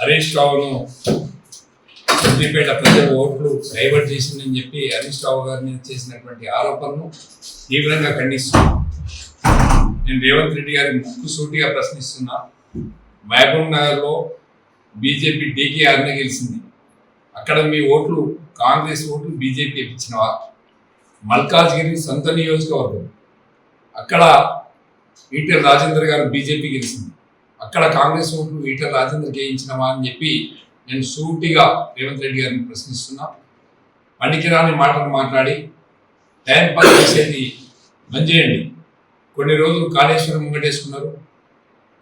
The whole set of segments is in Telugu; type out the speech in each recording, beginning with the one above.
హరీష్ రావును సిద్దిపేట ప్రజల ఓట్లు డైవర్ట్ చేసిందని చెప్పి హరీష్ రావు గారిని చేసినటువంటి ఆరోపణను తీవ్రంగా ఖండిస్తున్నాను నేను రేవంత్ రెడ్డి గారి ముక్కు సూటిగా ప్రశ్నిస్తున్నా. మహబూబ్ నగర్లో బీజేపీ డీకేఆర్నే గెలిచింది. అక్కడ మీ ఓట్లు కాంగ్రెస్ ఓట్లు బీజేపీ ఇచ్చినవా? మల్కాజ్గిరి సొంత నియోజకవర్గం. అక్కడ ఈటెల రాజేందర్ గారు బీజేపీ గెలిచింది. అక్కడ కాంగ్రెస్ ఓట్లు ఈటల రాజేందర్ జయించినవా అని చెప్పి నేను సూటిగా రేవంత్ రెడ్డి గారిని ప్రశ్నిస్తున్నా. పనికిరాని మాటలు మాట్లాడి టైం పాస్ చేసేది బంద్ చేయండి కొన్ని రోజులు కాళేశ్వరం ముంగటేసుకున్నారు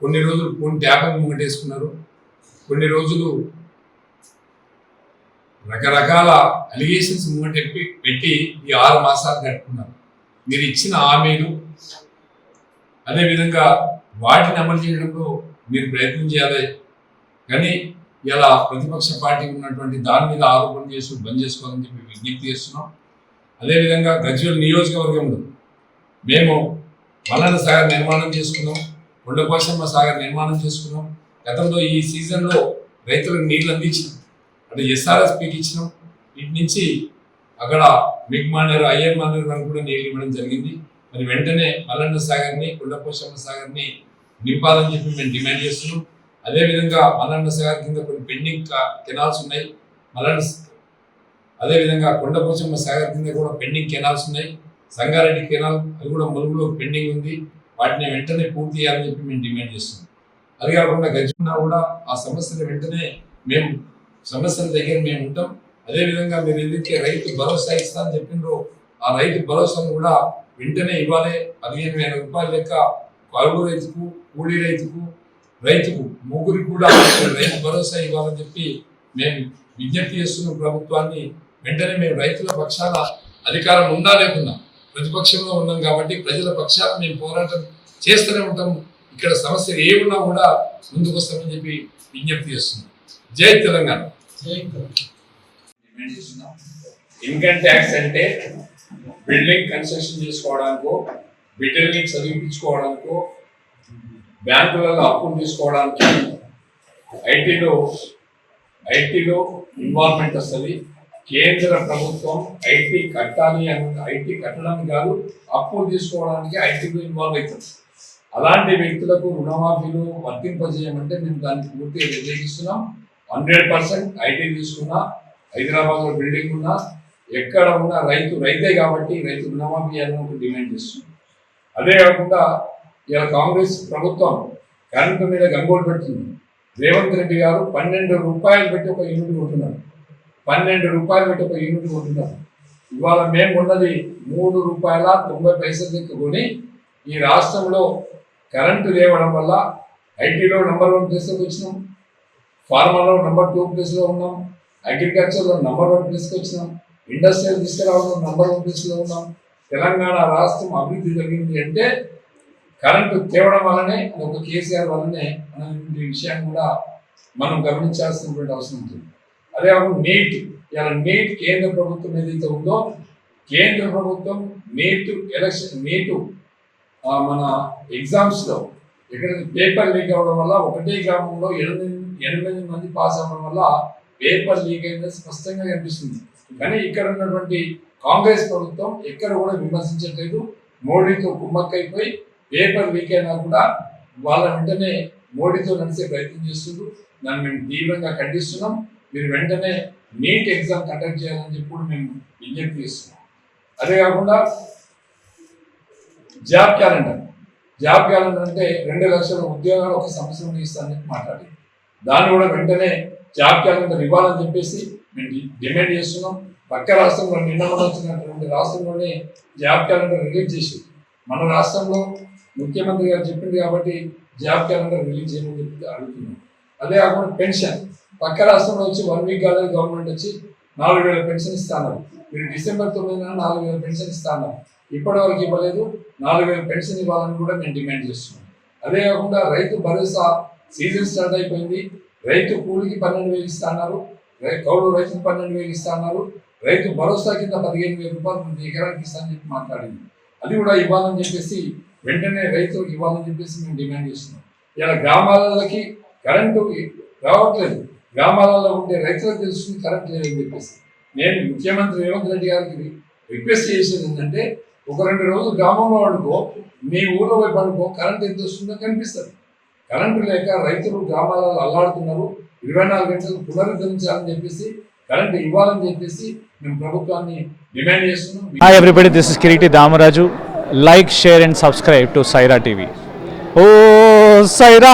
కొన్ని రోజులు పూర్తి ట్యాపం ముంగటేసుకున్నారు కొన్ని రోజులు రకరకాల అలిగేషన్స్ ముంగటెప్పి పెట్టి ఈ ఆరు మాసాలు గడుపుకున్నారు. మీరు ఇచ్చిన హామీలు అదేవిధంగా వాటిని అమలు చేయడంలో మీరు ప్రయత్నం చేయాలి. కానీ ఇలా ప్రతిపక్ష పార్టీ ఉన్నటువంటి దాని మీద ఆరోపణ చేసి బంద్ చేసుకోవాలని చెప్పి విజ్ఞప్తి చేస్తున్నాం. అదేవిధంగా గజ్వల్ నియోజకవర్గంలో మేము మల్లన సాగర్ నిర్మాణం చేసుకున్నాం కొండపోశమ్మ సాగర్ నిర్మాణం చేసుకున్నాం. గతంలో ఈ సీజన్లో రైతులకు నీళ్ళు అందించినాం. అంటే ఎస్ఆర్ఎస్పీకి ఇచ్చినాం. ఇటు నుంచి అక్కడ మిగ్ మానేరు అయ్యర్ మానేరు వరకు కూడా నీళ్ళు ఇవ్వడం జరిగింది. మరి వెంటనే మల్లన్న సాగర్ని కొండపోశమ్మ సాగర్ని నింపాలని చెప్పి మేము డిమాండ్ చేస్తున్నాం. అదేవిధంగా మల్లన్న సాగర్ కింద కొన్ని పెండింగ్ కెనాల్స్ ఉన్నాయి. మల్లన్న అదేవిధంగా కొండపోచమ్మ సాగర్ కింద కూడా పెండింగ్ కెనాల్స్ ఉన్నాయి. సంగారెడ్డి కెనాల్ అది కూడా ములుగులో పెండింగ్ ఉంది. వాటిని వెంటనే పూర్తి చేయాలని చెప్పి మేము డిమాండ్ చేస్తున్నాం. అది కాకుండా గజున్నా కూడా ఆ సమస్యలు వెంటనే మేము సమస్యల దగ్గర మేము ఉంటాం. అదేవిధంగా మీరు ఏదైతే రైతు భరోసా ఇస్తా అని చెప్పిండ్రో ఆ రైతు భరోసాను కూడా వెంటనే ఇవ్వాలి. పదిహేను వేల రూపాయల లెక్క కరువు రైతుకు కూలీ రైతుకు రైతుకు ముగ్గురికి కూడా రైతు భరోసా ఇవ్వాలని చెప్పి మేము విజ్ఞప్తి చేస్తున్న ప్రభుత్వాన్ని. వెంటనే మేము రైతుల పక్షాన అధికారం ఉందా లేకున్నా ప్రతిపక్షంలో ఉన్నాం కాబట్టి ప్రజల పక్షాన మేము పోరాటం చేస్తూనే ఉంటాం. ఇక్కడ సమస్యలు ఏ ఉన్నా కూడా ముందుకు వస్తామని చెప్పి విజ్ఞప్తి చేస్తున్నాం. జై తెలంగాణ. ఇన్కమ్ ట్యాక్స్ అంటే బిల్డింగ్ కన్స్ట్రక్షన్ చేసుకోవడానికో బిడ్డల్ని చదివించుకోవడానికో బ్యాంకులలో అప్పులు తీసుకోవడానికి ఐటీలో ఐటీలో ఇన్వాల్వ్మెంట్ వస్తుంది. కేంద్ర ప్రభుత్వం ఐటీ కట్టాలి అని ఐటీ కట్టడానికి కాదు అప్పులు తీసుకోవడానికి ఐటీలో ఇన్వాల్వ్ అవుతుంది. అలాంటి వ్యక్తులకు రుణమాఫీలు వర్తింపజేయమంటే మేము దాన్ని పూర్తిగా వ్యతిరేకిస్తున్నాం హండ్రెడ్ పర్సెంట్ ఐటీ తీసుకున్నా హైదరాబాద్లో బిల్డింగ్ ఉన్నా ఎక్కడ ఉన్న రైతు రైతే కాబట్టి రైతు రుణమాఫీ అని ఒక డిమాండ్ చేస్తున్నాం. అదే కాకుండా ఇలా కాంగ్రెస్ ప్రభుత్వం కరెంటు మీద గంగోలు పెడుతుంది. రేవంత్ రెడ్డి గారు పన్నెండు రూపాయలు పెట్టి ఒక యూనిట్ కొంటున్నారు. పన్నెండు రూపాయలు పెట్టి ఒక యూనిట్ కొంటున్నారు. ఇవాళ మేము ఉన్నది మూడు రూపాయల తొంభై పైసలు దగ్గర ఈ రాష్ట్రంలో కరెంటు లేవడం వల్ల ఐటీలో నెంబర్ వన్ ప్లేస్లోకి వచ్చినాం. ఫార్మాలో నెంబర్ టూ ప్లేస్లో ఉన్నాం. అగ్రికల్చర్లో నెంబర్ వన్ ప్లేస్కి వచ్చినాం. ఇండస్ట్రియల్ తీసుకురావడంలో నెంబర్ వన్ ప్లేస్లో ఉన్నాం. తెలంగాణ రాష్ట్రం అభివృద్ధి జరిగింది అంటే కరెంటు తేవడం వల్లనే ఒక కేసీఆర్ వల్లనే అనేటువంటి విషయాన్ని కూడా మనం గమనించాల్సినటువంటి అవసరం ఉంటుంది అదే కాకుండా నీట్ ఇలా నీట్ కేంద్ర ప్రభుత్వం ఏదైతే ఉందో కేంద్ర ప్రభుత్వం నీట్ ఎలక్షన్ నీటు మన ఎగ్జామ్స్లో ఎక్కడ పేపర్ లీక్ అవ్వడం వల్ల ఒకటే గ్రామంలో ఎనిమిది ఎనిమిది మంది పాస్ అవ్వడం వల్ల పేపర్ లీక్ అయిందని స్పష్టంగా కనిపిస్తుంది. కానీ ఇక్కడ ఉన్నటువంటి కాంగ్రెస్ ప్రభుత్వం ఎక్కడ కూడా విమర్శించట్లేదు. మోడీతో కుమ్మక్కైపోయి పేపర్ వీక్ అయినా కూడా వాళ్ళ వెంటనే మోడీతో నడిచే ప్రయత్నం చేస్తున్నారు దాన్ని మేము తీవ్రంగా ఖండిస్తున్నాం. మీరు వెంటనే నీట్ ఎగ్జామ్ కండక్ట్ చేయాలని చెప్పి కూడా మేము విజ్ఞప్తి చేస్తున్నాం. అదే కాకుండా జాబ్ క్యాలెండర్. జాబ్ క్యాలెండర్ అంటే రెండు లక్షల ఉద్యోగాలు ఒక సంవత్సరం ఇస్తానని చెప్పి మాట్లాడి దాన్ని కూడా వెంటనే జాబ్ క్యాలెండర్ ఇవ్వాలని చెప్పేసి మేము డిమాండ్ చేస్తున్నాం. పక్క రాష్ట్రంలో నిన్న వచ్చినటువంటి రాష్ట్రంలోనే జాబ్ క్యాలెండర్ రిలీజ్ చేసి మన రాష్ట్రంలో ముఖ్యమంత్రి గారు చెప్పింది కాబట్టి జాబ్ క్యాలెండర్ రిలీజ్ చేయమని చెప్పి అడుగుతున్నాం. అదే కాకుండా పెన్షన్. పక్క రాష్ట్రంలో వచ్చి వన్ వీక్ కాలేదు గవర్నమెంట్ వచ్చి నాలుగు వేల పెన్షన్ ఇస్తాను మీరు డిసెంబర్ తొమ్మిదిన నాలుగు వేల పెన్షన్ ఇస్తాను ఇప్పటి వరకు ఇవ్వలేదు. నాలుగు వేల పెన్షన్ ఇవ్వాలని కూడా నేను డిమాండ్ చేస్తున్నాను అదే కాకుండా రైతు భరోసా సీజన్ స్టార్ట్ అయిపోయింది. రైతు కూలికి పన్నెండు వేలు ఇస్తున్నారు. రై- కౌలు రైతుకు పన్నెండు వేలు ఇస్తున్నారు. రైతు భరోసా కింద పదిహేను వేల రూపాయలు ప్రతి ఎకరానికి ఇస్తానని చెప్పి మాట్లాడింది. అది కూడా ఇవ్వాలని చెప్పేసి వెంటనే రైతులకు ఇవ్వాలని చెప్పేసి మేము డిమాండ్ చేస్తున్నాం. ఇలా గ్రామాలకి కరెంటు రావట్లేదు. గ్రామాలలో ఉండే రైతులకు తెలుసుకుని కరెంట్ లేదని చెప్పేసి. నేను ముఖ్యమంత్రి రేవంత్ రెడ్డి గారికి రిక్వెస్ట్ చేసేది ఏంటంటే ఒక రెండు రోజులు గ్రామంలో పడుకో మీ ఊళ్ళో పోయి పడుకో కరెంట్ ఎంత వస్తుందో కనిపిస్తుంది. కరెంటు లేక రైతులు గ్రామాలలో అల్లాడుతున్నారు. ఇరవై నాలుగు గంటలు పునరుద్ధరించాలని చెప్పేసి కరెంట్ ఇవ్వాలని చెప్పేసి మేము ప్రభుత్వాన్ని డిమాండ్ చేస్తున్నాం Hi everybody, this is Kiriti Damaraju. Like, share and subscribe to Saira TV. Oh, Saira!